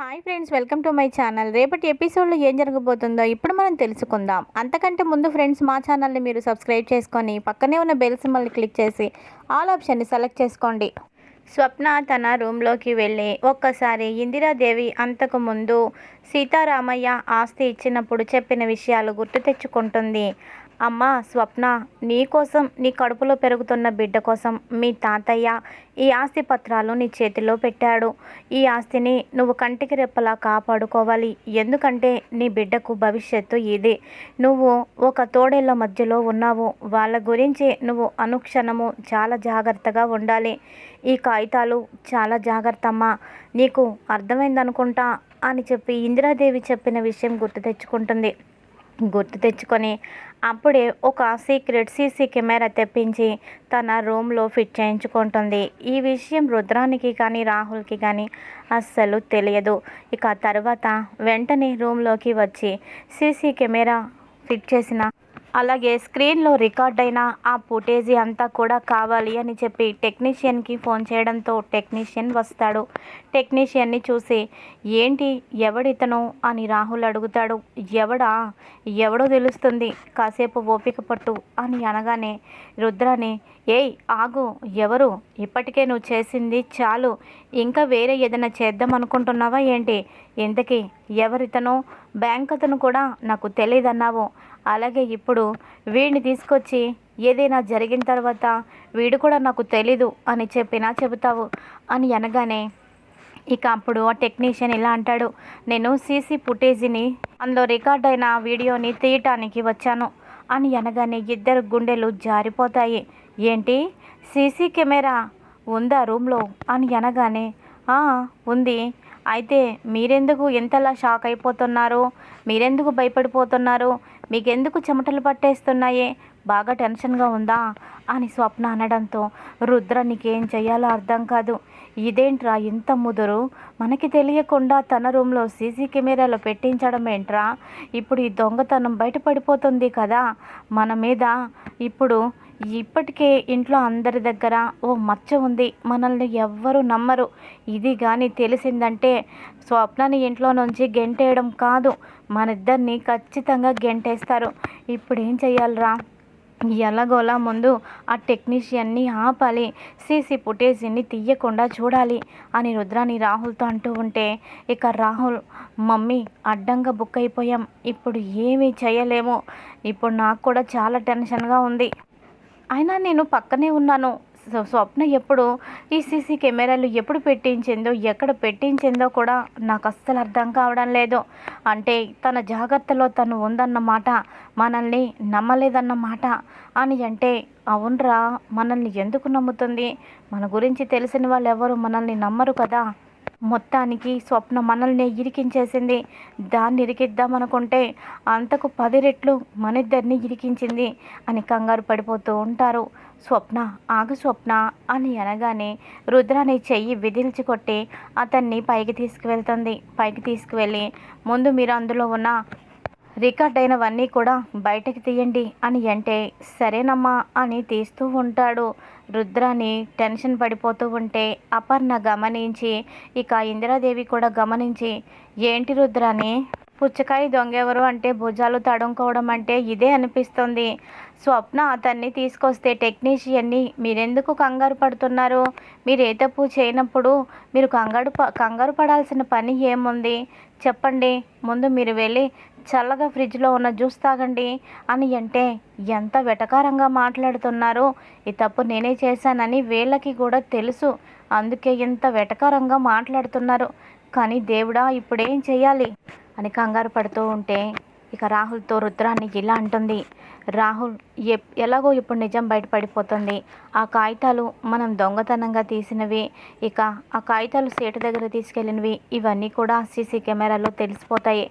Hi friends welcome to my channel. రేపటి ఎపిసోడ్లో ఏం జరగబోతుందో ఇప్పుడు మనం తెలుసుకుందాం. అంతకంటే ముందు ఫ్రెండ్స్ మా ఛానల్ని మీరు సబ్స్క్రైబ్ చేసుకొని పక్కనే ఉన్న బెల్ సింబల్ని క్లిక్ చేసి ఆల్ ఆప్షన్ని సెలెక్ట్ చేసుకోండి. స్వప్న తన రూమ్లోకి వెళ్ళి ఒక్కసారి ఇందిరాదేవి అంతకు ముందు సీతారామయ్య ఆస్తి ఇచ్చినప్పుడు చెప్పిన విషయాలు గుర్తు తెచ్చుకుంటుంది. అమ్మ స్వప్న నీ కోసం నీ కడుపులో పెరుగుతున్న బిడ్డ కోసం మీ తాతయ్య ఈ ఆస్తి పత్రాలు నీ చేతిలో పెట్టాడు. ఈ ఆస్తిని నువ్వు కంటికి రెప్పలా కాపాడుకోవాలి. ఎందుకంటే నీ బిడ్డకు భవిష్యత్తు ఇదే. నువ్వు ఒక తోడేళ్ళ మధ్యలో ఉన్నావు. వాళ్ళ గురించి నువ్వు అనుక్షణము చాలా జాగ్రత్తగా ఉండాలి. ఈ కాగితాలు చాలా జాగ్రత్త అమ్మా నీకు అర్థమైందనుకుంటా అని చెప్పి ఇందిరాదేవి చెప్పిన విషయం గుర్తు తెచ్చుకుంటుంది. గుర్తు తెచ్చుకొని అప్పుడే ఒక సీక్రెట్ సీసీ కెమెరా తెప్పించి తన రూమ్లో ఫిట్ చేయించుకుంటుంది. ఈ విషయం రుద్రానికి కానీ రాహుల్కి కానీ అస్సలు తెలియదు. ఇక తర్వాత వెంటనే రూమ్లోకి వచ్చి సీసీ కెమెరా ఫిట్ చేసిన అలాగే స్క్రీన్లో రికార్డ్ అయిన ఆ ఫుటేజీ అంతా కూడా కావాలి అని చెప్పి టెక్నీషియన్కి ఫోన్ చేయడంతో టెక్నీషియన్ వస్తాడు. టెక్నీషియన్ని చూసి ఏంటి? ఎవడితను? అని రాహుల్ అడుగుతాడు. ఎవడా? ఎవడో తెలుస్తుంది. కాసేపు ఓపిక పట్టు అని అనగానే రుద్రాని ఏయ్ ఆగు. ఎవరు? ఇప్పటికే నువ్వు చేసింది చాలు. ఇంకా వేరే ఏదైనా చేద్దాం అనుకుంటున్నావా ఏంటి? ఇంతకీ ఎవరితను? బ్యాంక్ అతను కూడా నాకు తెలియదన్నావు అలాగే ఇప్పుడు వీడిని తీసుకొచ్చి ఏదైనా జరిగిన తర్వాత వీడు కూడా నాకు తెలీదు అని చెప్పినా చెబుతావు అని అనగానే ఇక అప్పుడు ఆ టెక్నీషియన్ ఇలా అంటాడు నేను సీసీ ఫుటేజీని అందులో రికార్డ్ అయిన వీడియోని తీయటానికి వచ్చాను అని అనగానే ఇద్దరు గుండెలు జారిపోతాయి. ఏంటి? సీసీ కెమెరా ఉందా రూమ్లో? అని అనగానే ఉంది. అయితే మీరెందుకు ఎంతలా షాక్ అయిపోతున్నారు? మీరెందుకు భయపడిపోతున్నారు? మీకెందుకు చెమటలు పట్టేస్తున్నాయే? బాగా టెన్షన్గా ఉందా? అని స్వప్న అనడంతో రుద్ర నీకేం చేయాలో అర్థం కాదు. ఇదేంట్రా ఇంత ముదురు? మనకి తెలియకుండా తన రూమ్లో సీసీ కెమెరాలో పెట్టించడం ఏంట్రా? ఇప్పుడు ఈ దొంగతనం బయటపడిపోతుంది కదా? మన మీద ఇప్పుడు ఇప్పటికే ఇంట్లో అందరి దగ్గర ఓ మచ్చ ఉంది. మనల్ని ఎవ్వరు నమ్మరు. ఇది కానీ తెలిసిందంటే స్వప్నని ఇంట్లో నుంచి గెంటేయడం కాదు. మన ఇద్దరిని ఖచ్చితంగా గెంటేస్తారు. ఇప్పుడు ఏం చెయ్యాలరా? ఎలాగోలా ముందు ఆ టెక్నీషియన్ని ఆపాలి. సీసీ ఫుటేజీని తీయకుండా చూడాలి అని రుద్రాని రాహుల్తో అంటూ ఉంటే ఇక రాహుల్ మమ్మీ అడ్డంగా బుక్ అయిపోయాం. ఇప్పుడు ఏమీ చేయలేము ఇప్పుడు నాకు కూడా చాలా టెన్షన్గా ఉంది. అయినా నేను పక్కనే ఉన్నాను. స్వప్న ఎప్పుడు ఈ సీసీ కెమెరాలు ఎప్పుడు పెట్టించిందో ఎక్కడ పెట్టించిందో కూడా నాకు అస్సలు అర్థం కావడం లేదు. అంటే తన జాగ్రత్తలో తను ఉందన్నమాట. మనల్ని నమ్మలేదన్నమాట అని అంటే అవునరా మనల్ని ఎందుకు నమ్ముతుంది? మన గురించి తెలిసిన వాళ్ళు ఎవరు మనల్ని నమ్మరు కదా? మొత్తానికి స్వప్న మనల్ని ఇరికించేసింది. దాన్ని ఇరికిద్దామనుకుంటే అంతకు పది రెట్లు మన ఇద్దరిని ఇరికించింది అని కంగారు పడిపోతూ ఉంటారు. స్వప్న ఆగు స్వప్న అని అనగానే రుద్రాని చెయ్యి విధిల్చి కొట్టి అతన్ని పైకి తీసుకువెళ్తుంది. పైకి తీసుకువెళ్ళి ముందు మీరు అందులో ఉన్న రికార్డ్ అయినవన్నీ కూడా బయటకు తీయండి అని అంటే సరేనమ్మా అని తీస్తూ ఉంటాడు. రుద్రాని టెన్షన్ పడిపోతూ ఉంటే అపర్ణ గమనించి ఇక ఇందిరాదేవి కూడా గమనించి ఏంటి రుద్రాని? పుచ్చకాయ దొంగెవరు అంటే భుజాలు తడుముకోవడం అంటే ఇదే అనిపిస్తుంది. స్వప్న అతన్ని తీసుకొస్తే టెక్నీషియన్ని మీరెందుకు కంగారు పడుతున్నారు? మీరు ఏ తప్పు చేయనప్పుడు మీరు కంగారు ప కంగారు పడాల్సిన పని ఏముంది? చెప్పండి. ముందు మీరు వెళ్ళి చల్లగా ఫ్రిడ్జ్లో ఉన్న జ్యూస్ తాగండి అని అంటే ఎంత వెటకారంగా మాట్లాడుతున్నారు? ఈ తప్పు నేనే చేశానని వీళ్ళకి కూడా తెలుసు. అందుకే ఇంత వెటకారంగా మాట్లాడుతున్నారు. కానీ దేవుడా ఇప్పుడేం చేయాలి అని కంగారు పడుతూ ఉంటే ఇక రాహుల్తో రుద్రాన్ని ఇలా అంటుంది. రాహుల్ ఎప్ ఎలాగో ఇప్పుడు నిజం బయటపడిపోతుంది. ఆ కాగితాలు మనం దొంగతనంగా తీసినవి ఇక ఆ కాగితాలు సీటు దగ్గర తీసుకెళ్ళినవి ఇవన్నీ కూడా సీసీ కెమెరాలో తెలిసిపోతాయి.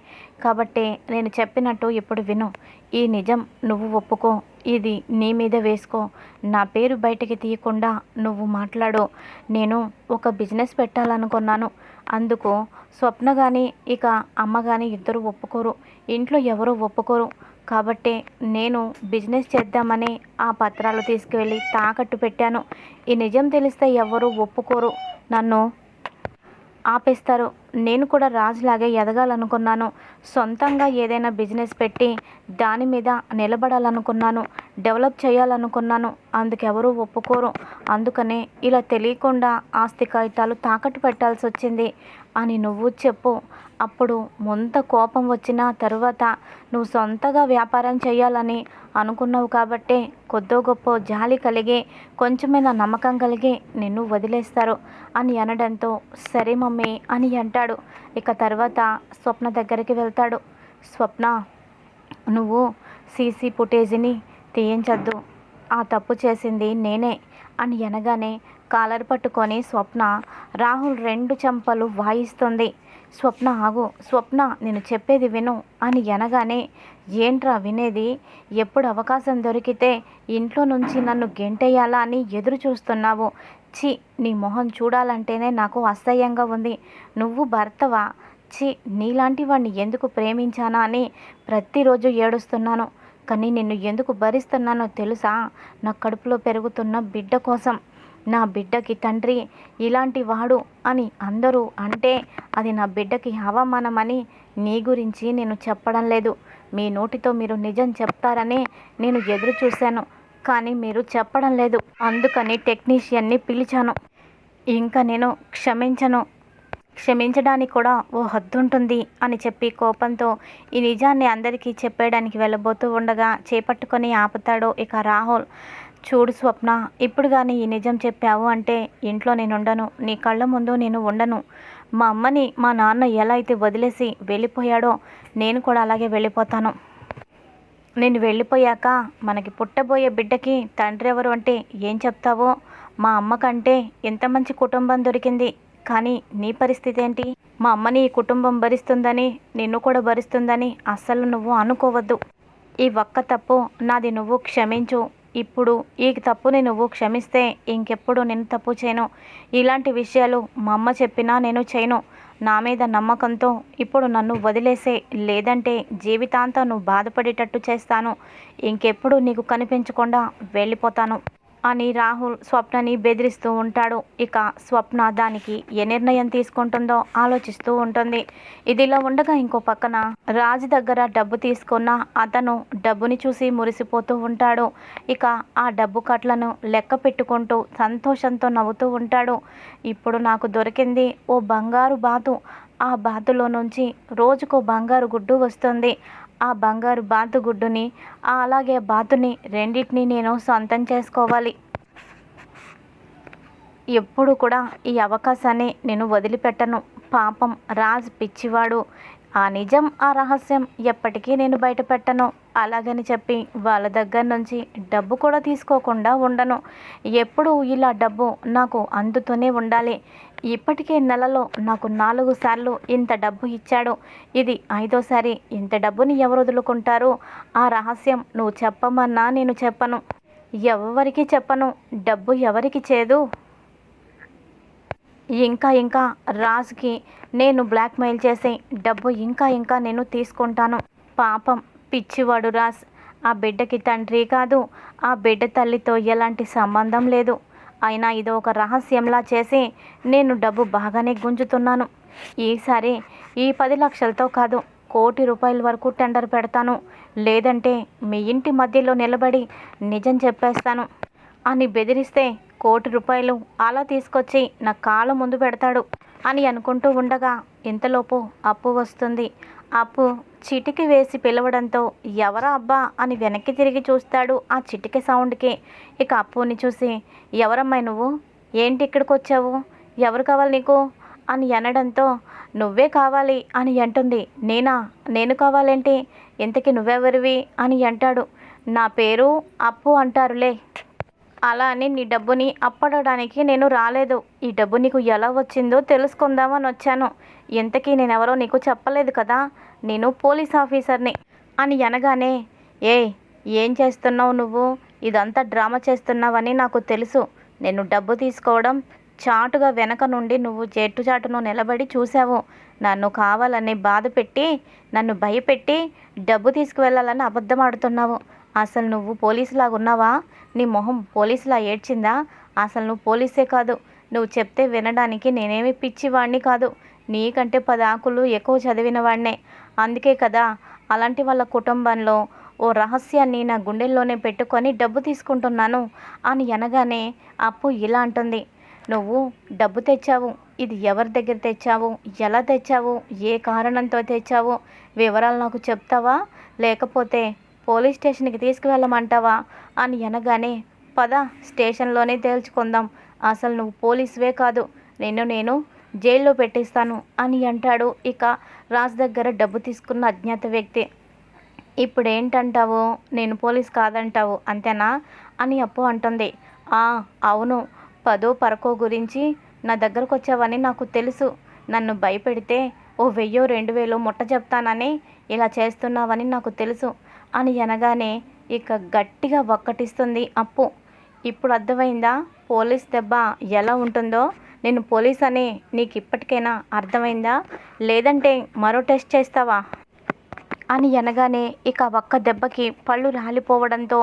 కాబట్టి నేను చెప్పినట్టు ఇప్పుడు విను. ఈ నిజం నువ్వు ఒప్పుకో ఇది నీ మీద వేసుకో. నా పేరు బయటికి తీయకుండా నువ్వు మాట్లాడు. నేను ఒక బిజినెస్ పెట్టాలనుకున్నాను. అందుకు స్వప్న కానీ ఇక అమ్మ కానీ ఇద్దరు ఒప్పుకోరు. ఇంట్లో ఎవరు ఒప్పుకోరు. కాబట్టి నేను బిజినెస్ చేద్దామని ఆ పత్రాలు తీసుకువెళ్ళి తాకట్టు పెట్టాను. ఈ నిజం తెలిస్తే ఎవరు ఒప్పుకోరు. నన్ను ఆపేస్తారు. నేను కూడా రాజులాగే ఎదగాలనుకున్నాను. సొంతంగా ఏదైనా బిజినెస్ పెట్టి దాని మీద నిలబడాలనుకున్నాను. డెవలప్ చేయాలనుకున్నాను. అందుకెవరూ ఒప్పుకోరు. అందుకనే ఇలా తెలియకుండా ఆస్తి కాగితాలు తాకట్టు పెట్టాల్సి వచ్చింది. అని నువ్వు చెప్పు. అప్పుడు ముంత కోపం వచ్చిన తరువాత నువ్వు సొంతగా వ్యాపారం చేయాలని అనుకున్నావు కాబట్టే కొద్దో గొప్ప జాలి కలిగి కొంచెమైనా నమ్మకం కలిగి నిన్ను వదిలేస్తారు. అని అనడంతో సరే మమ్మీ అని అంటాడు. ఇక తర్వాత స్వప్న దగ్గరికి వెళ్తాడు. స్వప్న నువ్వు సీసీ ఫుటేజ్ని తీయించద్దు. ఆ తప్పు చేసింది నేనే అని అనగానే కాలర్ పట్టుకొని స్వప్న రాహుల్ రెండు చెంపలు వాయిస్తుంది. స్వప్న ఆగు. స్వప్న నేను చెప్పేది విను అని అనగానే ఏంట్రా వినేది? ఎప్పుడు అవకాశం దొరికితే ఇంట్లో నుంచి నన్ను గెంటేయాలా అని ఎదురు చూస్తున్నావు చి నీ మొహం చూడాలంటేనే నాకు అసహ్యంగా ఉంది. నువ్వు భర్తవా? చి నీలాంటి వాడిని ఎందుకు ప్రేమించానా అని ప్రతిరోజు ఏడుస్తున్నాను. కానీ నిన్ను ఎందుకు భరిస్తున్నానో తెలుసా? నా కడుపులో పెరుగుతున్న బిడ్డ కోసం. నా బిడ్డకి తండ్రి ఇలాంటి వాడు అని అందరూ అంటే అది నా బిడ్డకి అవమానమని నీ గురించి నేను చెప్పడం లేదు. మీ నోటితో మీరు నిజం చెప్తారని నేను ఎదురు చూశాను కానీ మీరు చెప్పడం లేదు. అందుకని టెక్నీషియన్ని పిలిచాను. ఇంకా నేను క్షమించను. క్షమించడానికి కూడా ఓ హద్దుంటుంది అని చెప్పి కోపంతో ఈ నిజాన్ని అందరికీ చెప్పేయడానికి వెళ్ళబోతూ ఉండగా చేపట్టుకొని ఆపుతాడు ఇక రాహుల్. చూడు స్వప్న ఇప్పుడు కానీ ఈ నిజం చెప్పావు అంటే ఇంట్లో నేను ఉండను నీ కళ్ళ ముందు నేను ఉండను. మా అమ్మని మా నాన్న ఎలా అయితే వదిలేసి వెళ్ళిపోయాడో నేను కూడా అలాగే వెళ్ళిపోతాను. నేను వెళ్ళిపోయాక మనకి పుట్టబోయే బిడ్డకి తండ్రి ఎవరు అంటే ఏం చెప్తావో? మా అమ్మ కంటే ఎంత మంచి కుటుంబం దొరికింది. కానీ నీ పరిస్థితి ఏంటి? మా అమ్మని ఈ కుటుంబం భరిస్తుందని నిన్ను కూడా భరిస్తుందని అస్సలు నువ్వు అనుకోవద్దు. ఈ ఒక్క తప్పు నాది నువ్వు క్షమించు. ఇప్పుడు ఈ తప్పుని నువ్వు క్షమిస్తే ఇంకెప్పుడు నేను తప్పు చేయను. ఇలాంటి విషయాలు మా అమ్మ చెప్పినా నేను చేయను. నా మీద నమ్మకంతో ఇప్పుడు నన్ను వదిలేసే లేదంటే జీవితాంతం నువ్వు బాధపడేటట్టు చేస్తాను. ఇంకెప్పుడు నీకు కనిపించకుండా వెళ్ళిపోతాను. అని రాహుల్ స్వప్నని బెదిరిస్తూ ఉంటాడు. ఇక స్వప్న దానికి ఏ నిర్ణయం తీసుకుంటుందో ఆలోచిస్తూ ఉంటుంది. ఇదిలా ఉండగా ఇంకో పక్కన రాజు దగ్గర డబ్బు తీసుకున్న అతను డబ్బుని చూసి మురిసిపోతూ ఉంటాడు. ఇక ఆ డబ్బు కట్లను లెక్క పెట్టుకుంటూ సంతోషంతో నవ్వుతూ ఉంటాడు. ఇప్పుడు నాకు దొరికింది ఓ బంగారు బాతు. ఆ బాతులో నుంచి రోజుకో బంగారు గుడ్డు వస్తుంది. ఆ బంగారు బాతు గుడ్డుని అలాగే బాతుని రెండింటిని నేను సొంతం చేసుకోవాలి. ఎప్పుడు కూడా ఈ అవకాశాన్ని నేను వదిలిపెట్టను. పాపం రాజ్ పిచ్చివాడు. ఆ నిజం ఆ రహస్యం ఎప్పటికీ నేను బయటపెట్టను. అలాగని చెప్పి వాళ్ళ దగ్గర నుంచి డబ్బు కూడా తీసుకోకుండా ఉండను. ఎప్పుడు ఇలా డబ్బు నాకు అందుతూనే ఉండాలి. ఇప్పటికే నెలలో నాకు నాలుగు సార్లు ఇంత డబ్బు ఇచ్చాడు. ఇది ఐదోసారి ఇంత డబ్బుని ఎవరు వదులుకుంటారు? ఆ రహస్యం నువ్వు చెప్పమన్నా నేను చెప్పను. ఎవరికి చెప్పను? డబ్బు ఎవరికి చేదు? ఇంకా ఇంకా రాజుకి నేను బ్లాక్మెయిల్ చేసి డబ్బు ఇంకా ఇంకా నేను తీసుకుంటాను. పాపం పిచ్చివాడు రాజ్. ఆ బిడ్డకి తండ్రి కాదు ఆ బిడ్డ తల్లితో ఎలాంటి సంబంధం లేదు. అయినా ఇది ఒక రహస్యంలా చేసి నేను డబ్బు బాగానే గుంజుతున్నాను. ఈసారి ఈ పది లక్షలతో కాదు కోటి రూపాయల వరకు టెండర్ పెడతాను. లేదంటే మీ ఇంటి మధ్యలో నిలబడి నిజం చెప్పేస్తాను. అని బెదిరిస్తే కోటి రూపాయలు అలా తీసుకొచ్చి నా కాళ్ళ ముందు పెడతాడు అని అనుకుంటూ ఉండగా ఇంతలోపు అప్పు వస్తుంది. అప్పు చిటికి వేసి పిలవడంతో ఎవరా అబ్బా అని వెనక్కి తిరిగి చూస్తాడు ఆ చిటికి సౌండ్కి. ఇక అప్పుని చూసి ఎవరమ్మాయి నువ్వు? ఏంటి ఇక్కడికి వచ్చావు? ఎవరు కావాలి నీకు? అని అనడంతో నువ్వే కావాలి అని అంటుంది. నేనా? నేను కావాలేంటి? ఇంతకీ నువ్వెవరివి? అని అంటాడు. నా పేరు అప్పు అంటారులే. అలా అని నీ డబ్బుని అప్పడడానికి నేను రాలేదు. ఈ డబ్బు నీకు ఎలా వచ్చిందో తెలుసుకుందామని వచ్చాను. ఇంతకీ నేనెవరో నీకు చెప్పలేదు కదా? నేను పోలీస్ ఆఫీసర్ని. అని అనగానే ఏ ఏం చేస్తున్నావు నువ్వు? ఇదంతా డ్రామా చేస్తున్నావని నాకు తెలుసు. నేను డబ్బు తీసుకోవడం చాటుగా వెనక నుండి నువ్వు చెట్టు చాటును నిలబడి చూసావు నన్ను కావాలని బాధ పెట్టి నన్ను భయపెట్టి డబ్బు తీసుకువెళ్ళాలని అబద్ధం ఆడుతున్నావు అసలు నువ్వు పోలీసులాగా ఉన్నావా నీ మొహం పోలీసులా ఏడ్చిందా? అసలు నువ్వు పోలీసే కాదు. నువ్వు చెప్తే వినడానికి నేనేమి పిచ్చివాణ్ణి కాదు. నీకంటే పదాకులు ఎక్కువ చదివిన వాడినే అందుకే కదా అలాంటి వాళ్ళ కుటుంబంలో ఓ రహస్యాన్ని నా గుండెల్లోనే పెట్టుకొని డబ్బు తీసుకుంటున్నాను అని అనగానే అప్పు ఇలా అంటుంది. నువ్వు డబ్బు తెచ్చావు. ఇది ఎవరి దగ్గర తెచ్చావు? ఎలా తెచ్చావు? ఏ కారణంతో తెచ్చావు? వివరాలు నాకు చెప్తావా? లేకపోతే పోలీస్ స్టేషన్కి తీసుకువెళ్ళమంటావా? అని అనగానే పద స్టేషన్లోనే తేల్చుకుందాం. అసలు నువ్వు పోలీసువే కాదు. నిన్ను నేను జైల్లో పెట్టిస్తాను అని అంటాడు ఇక రాజ్ దగ్గర డబ్బు తీసుకున్న అజ్ఞాత వ్యక్తి. ఇప్పుడు ఏంటంటావు నేను పోలీస్ కాదంటావు అంతేనా అని అప్పు అంటుంది. ఆ అవును. పదో పరకో గురించి నా దగ్గరకు వచ్చావని నాకు తెలుసు. నన్ను భయపెడితే ఓ వెయ్యో రెండు వేలు ముట్ట చెప్తానని ఇలా చేస్తున్నావని నాకు తెలుసు. అని అనగానే ఇక గట్టిగా ఒక్కటిస్తుంది అప్పు. ఇప్పుడు అర్థమైందా? పోలీస్ దెబ్బ ఎలా ఉంటుందో? నేను పోలీస్ అని నీకు ఇప్పటికైనా అర్థమైందా? లేదంటే మరో టెస్ట్ చేస్తావా? అని అనగానే ఇక ఒక్క దెబ్బకి పళ్ళు రాలిపోవడంతో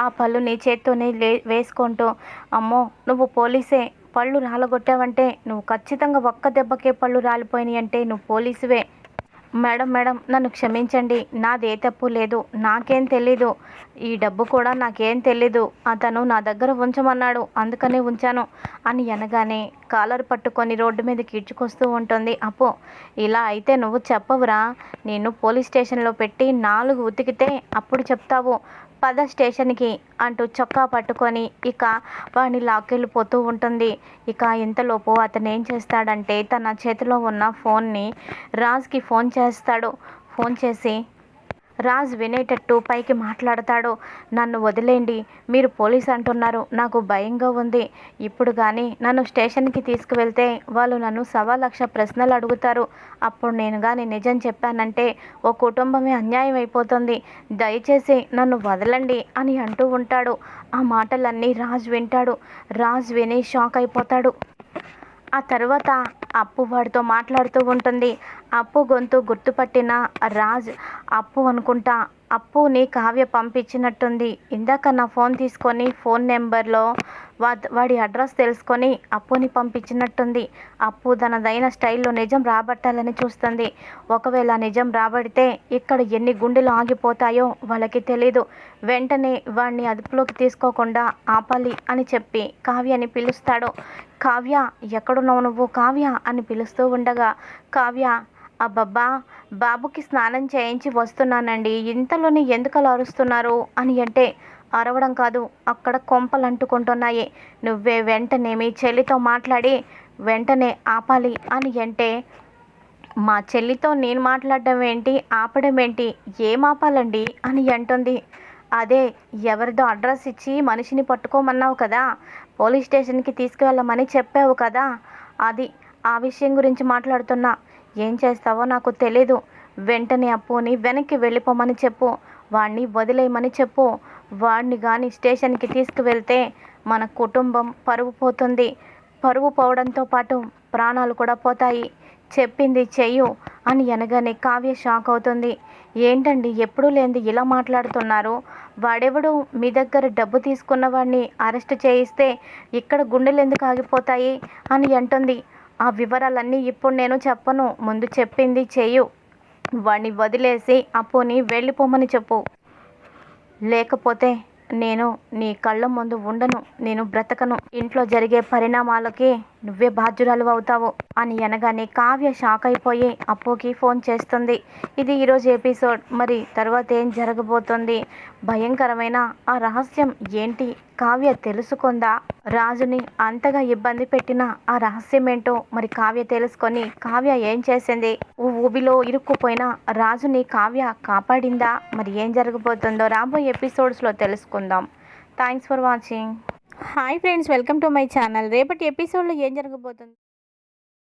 ఆ పళ్ళుని చేత్తోనే లే వేసుకుంటూ అమ్మో నువ్వు పోలీసే. పళ్ళు రాలగొట్టావంటే నువ్వు ఖచ్చితంగా ఒక్క దెబ్బకే పళ్ళు రాలిపోయినాయి అంటే నువ్వు పోలీసువే. మేడం మేడం నన్ను క్షమించండి. నాదే తప్పు లేదు. నాకేం తెలీదు. ఈ డబ్బు కూడా నాకేం తెలీదు. అతను నా దగ్గర ఉంచమన్నాడు. అందుకనే ఉంచాను అని అనగానే కాలర్ పట్టుకొని రోడ్డు మీద కీడ్చుకొస్తూ ఉంటుంది. అప్పు ఇలా అయితే నువ్వు చెప్పవురా. నేను పోలీస్ స్టేషన్లో పెట్టి నాలుగు ఉతికితే అప్పుడు చెప్తావు. పద స్టేషన్కి అంటూ చొక్కా పట్టుకొని ఇక వాడిని లాక్కెళ్ళిపోతూ ఉంటుంది. ఇక ఇంతలోపు అతను ఏం చేస్తాడంటే తన చేతిలో ఉన్న ఫోన్ని రాజ్కి ఫోన్ చేస్తాడు. ఫోన్ చేసి రాజ్ వినేటట్టు పైకి మాట్లాడతాడు. నన్ను వదిలేండి మీరు పోలీస్ అంటున్నారు నాకు భయంగా ఉంది. ఇప్పుడు కానీ నన్ను స్టేషన్కి తీసుకువెళ్తే వాళ్ళు నన్ను సవా లక్ష ప్రశ్నలు అడుగుతారు. అప్పుడు నేను కానీ నిజం చెప్పానంటే ఓ కుటుంబమే అన్యాయం అయిపోతుంది. దయచేసి నన్ను వదలండి అని అంటూ ఉంటాడు. ఆ మాటలన్నీ రాజ్ వింటాడు. రాజ్ విని షాక్ అయిపోతాడు. ఆ తర్వాత అప్పు వాడితో మాట్లాడుతూ ఉంటుంది. అప్పు గొంతు గుర్తుపట్టిన రాజ్ అప్పు అనుకుంటా అప్పుని కావ్య పంపించినట్టుంది. ఇందాక నా ఫోన్ తీసుకొని ఫోన్ నెంబర్లో వా వాడి అడ్రస్ తెలుసుకొని అప్పుని పంపించినట్టుంది. అప్పు తనదైన స్టైల్లో నిజం రాబట్టాలని చూస్తుంది. ఒకవేళ నిజం రాబడితే ఇక్కడ ఎన్ని గుండెలు ఆగిపోతాయో వాళ్ళకి తెలీదు. వెంటనే వాడిని అదుపులోకి తీసుకోకుండా ఆపాలి అని చెప్పి కావ్యని పిలుస్తాడు. కావ్య ఎక్కడున్నావు నువ్వు? కావ్య అని పిలుస్తూ ఉండగా కావ్య అబ్బబ్బా బాబుకి స్నానం చేయించి వస్తున్నానండి. ఇంతలోనే ఎందుకు అలా అరుస్తున్నారు? అని అంటే అరవడం కాదు అక్కడ కొంపలు అంటుకుంటున్నాయి. నువ్వే వెంటనే మీ చెల్లితో మాట్లాడి వెంటనే ఆపాలి అని అంటే మా చెల్లితో నేను మాట్లాడడం ఏంటి? ఆపడం ఏంటి? ఏం ఆపాలండి? అని అంటుంది. అదే ఎవరిదో అడ్రస్ ఇచ్చి మనిషిని పట్టుకోమన్నావు కదా పోలీస్ స్టేషన్కి తీసుకువెళ్ళమని చెప్పావు కదా అది ఆ విషయం గురించి మాట్లాడుతున్నా. ఏం చేస్తావో నాకు తెలీదు. వెంటనే అప్పుని వెనక్కి వెళ్ళిపోమని చెప్పు. వాడిని వదిలేయమని చెప్పు. వాడిని కానీ స్టేషన్కి తీసుకువెళ్తే మన కుటుంబం పరువు పోతుంది. పరువు పోవడంతో పాటు ప్రాణాలు కూడా పోతాయి. చెప్పింది చెయ్యు అని అనగానే కావ్య షాక్ అవుతుంది. ఏంటండి ఎప్పుడూ లేనిది ఇలా మాట్లాడుతున్నారు? వాడెవడు? మీ దగ్గర డబ్బు తీసుకున్న వాడిని అరెస్ట్ చేయిస్తే ఇక్కడ గుండెలు ఎందుకు ఆగిపోతాయి? అని అంటుంది. ఆ వివరాలన్నీ ఇప్పుడు నేను చెప్పను. ముందు చెప్పింది చెయ్యు. వాడిని వదిలేసి అప్పుని వెళ్ళిపోమని చెప్పు. లేకపోతే నేను నీ కళ్ళ ముందు ఉండను. నేను బ్రతకను. ఇంట్లో జరిగే పరిణామాలకి నువ్వే బాధ్యురాలు అవుతావు అని అనగానే కావ్య షాక్ అయిపోయి అప్పుకి ఫోన్ చేస్తుంది. ఇది ఈరోజు ఎపిసోడ్. మరి తర్వాత ఏం జరగబోతుంది? భయంకరమైన ఆ రహస్యం ఏంటి? కావ్య తెలుసుకుందా? రాజుని అంతగా ఇబ్బంది పెట్టిన ఆ రహస్యం ఏంటో మరి కావ్య తెలుసుకొని కావ్య ఏం చేసింది? ఓ ఊబిలో ఇరుక్కుపోయిన రాజుని కావ్య కాపాడిందా? మరి ఏం జరగబోతుందో రాబోయే ఎపిసోడ్స్లో తెలుసుకుందాం. Thanks for watching. Hi friends welcome to my channel. రేపటి ఎపిసోడ్లో ఏం జరగబోతుంది?